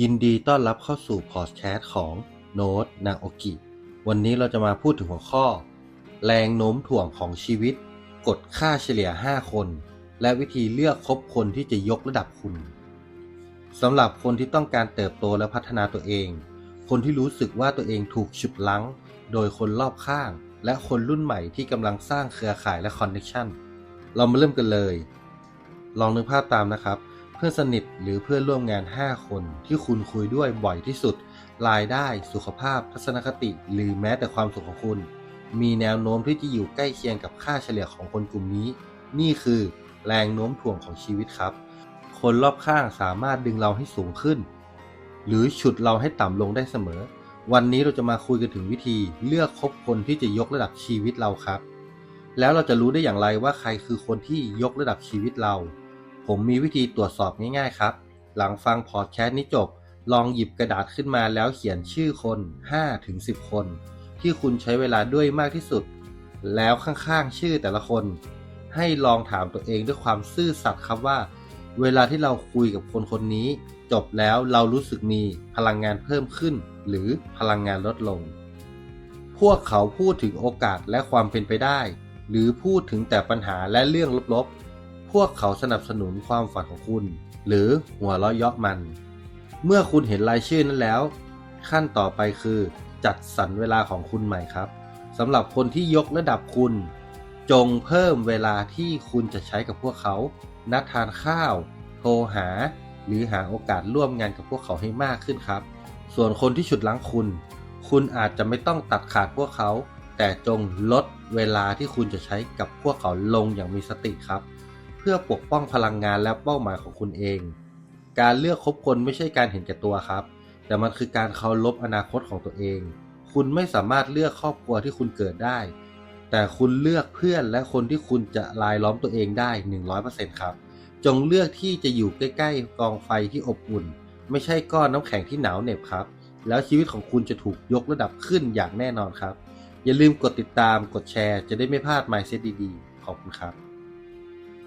ยินดีต้อนรับเข้าสู่พอดแคสต์ของโน้ตนาโอกิ วันนี้เราจะมาพูดถึงหัวข้อ แรงโน้มถ่วงของชีวิตกฎค่าเฉลี่ย 5 คน และวิธีเลือกคบคนที่จะยกระดับคุณสำหรับคนที่ต้องการเติบโตและพัฒนาตัวเอง คนที่รู้สึกว่าตัวเองถูกฉุดลังโดยคนรอบข้าง และคนรุ่นใหม่ที่กำลังสร้างเครือข่ายและคอนเนคชันเรามาเริ่มกันเลย ลองนึกภาพตามนะครับ พื่อนสนิทหรือเพื่อนร่วมงาน 5 คนที่คุณคุยด้วยบ่อยที่สุด รายได้สุขภาพทัศนคติ หรือแม้แต่ความสุขของคุณ มีแนวโน้มที่จะอยู่ใกล้เคียงกับค่าเฉลี่ยของคนกลุ่มนี้ นี่คือแรงโน้มถ่วงของชีวิตครับ คนรอบข้างสามารถดึงเราให้สูงขึ้น หรือฉุดเราให้ต่ำลงได้เสมอ วันนี้เราจะมาคุยกันถึงวิธีเลือกคบคนที่จะยกระดับชีวิตเราครับ แล้วเราจะรู้ได้อย่างไรว่าใครคือคนที่ยกระดับชีวิตเรา ผมมีวิธีตรวจสอบง่ายๆครับ หลังฟังพอดแคสต์นี้จบ ลองหยิบกระดาษขึ้นมาแล้วเขียนชื่อคน 5-10 คน ที่คุณใช้เวลาด้วยมากที่สุด แล้วข้างๆชื่อแต่ละคน ให้ลองถามตัวเองด้วยความซื่อสัตย์ครับว่า เวลาที่เราคุยกับคนคนนี้ จบแล้วเรารู้สึกมีพลังงานเพิ่มขึ้น หรือพลังงานลดลง พวกเขาพูดถึงโอกาสและความเป็นไปได้ หรือพูดถึงแต่ปัญหาและเรื่องลบๆ พวกเขาสนับสนุนความฝันของคุณ หรือหัวเราะเยาะมัน เมื่อคุณเห็นรายชื่อนั้นแล้ว ขั้นต่อไปคือ จัดสรรเวลาของคุณใหม่ครับสำหรับคนที่ยกระดับคุณ จงเพิ่มเวลาที่คุณจะใช้กับพวกเขา นัดทานข้าว โทรหา หรือหาโอกาสร่วมงานกับพวกเขาให้มากขึ้นครับ ส่วนคนที่ฉุดลังคุณ คุณอาจจะไม่ต้องตัดขาดพวกเขา แต่จงลดเวลาที่คุณจะใช้กับพวกเขาลงอย่างมีสติครับ เพื่อปกป้องพลังงานและเป้าหมายของคุณเอง การเลือกคบคนไม่ใช่การเห็นแก่ตัวครับ แต่มันคือการเคารพอนาคตของตัวเอง คุณไม่สามารถเลือกครอบครัวที่คุณเกิดได้ แต่คุณเลือกเพื่อนและคนที่คุณจะลายล้อมตัวเองได้ 100%ครับ จงเลือกที่จะอยู่ใกล้ๆกองไฟที่อบอุ่น ไม่ใช่ก้อนน้ำแข็งที่หนาวเหน็บครับ แล้วชีวิตของคุณจะถูกยกระดับขึ้นอย่างแน่นอนครับ อย่าลืมกดติดตามกดแชร์ จะได้ไม่พลาด Mindset ดีๆขอบคุณครับ